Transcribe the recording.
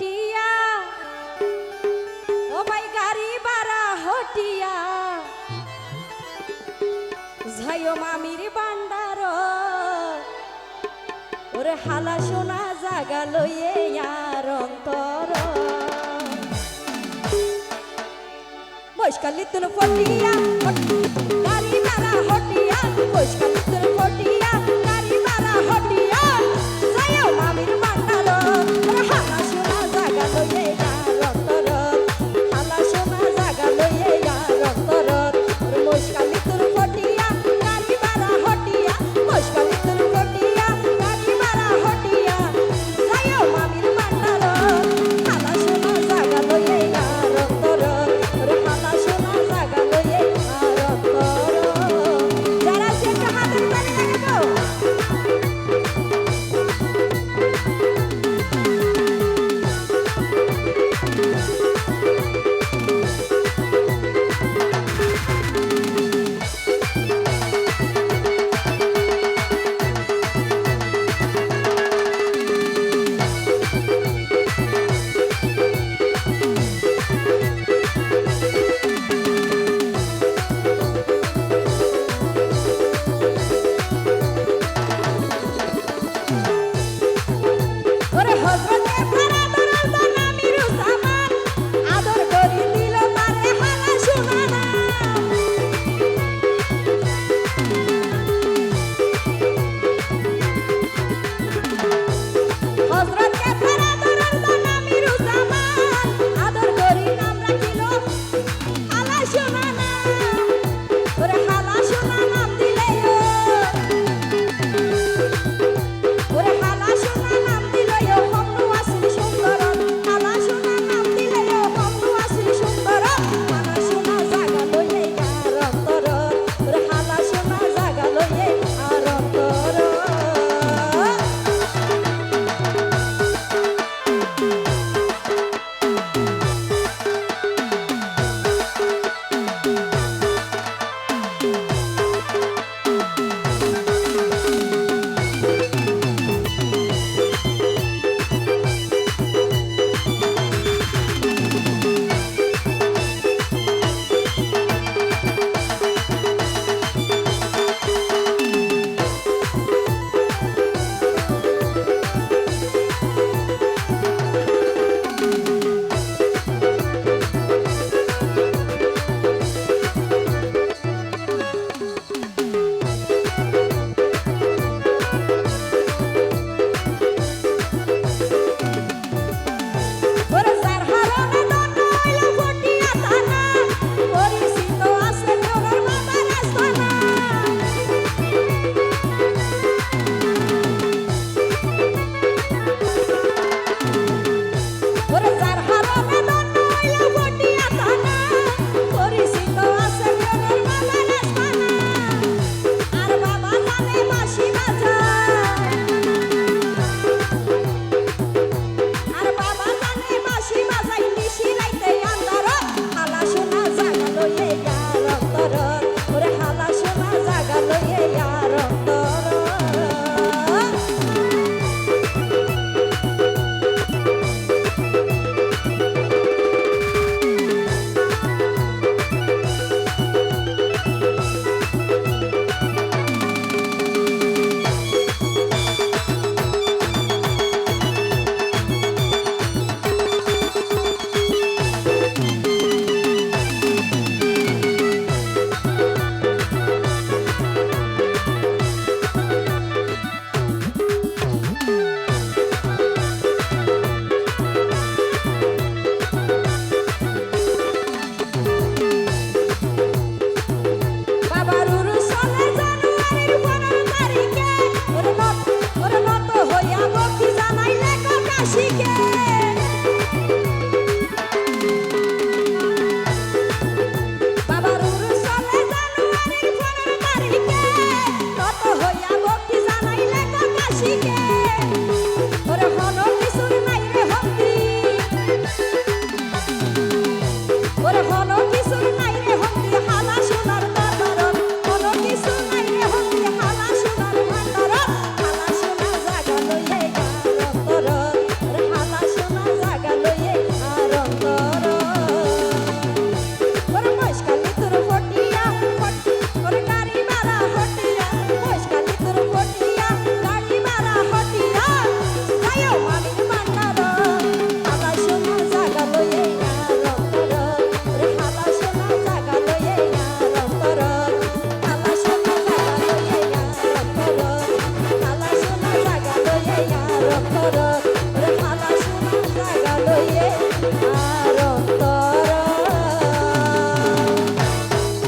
হটিয়া। ও ভাই গাড়ি বাড়া হটিয়া। ঝাইও মামির বান্দার ওর হালা সোনা জাগা লইয়ে আর অন্তর। মহিষকালি তুল ফটিয়া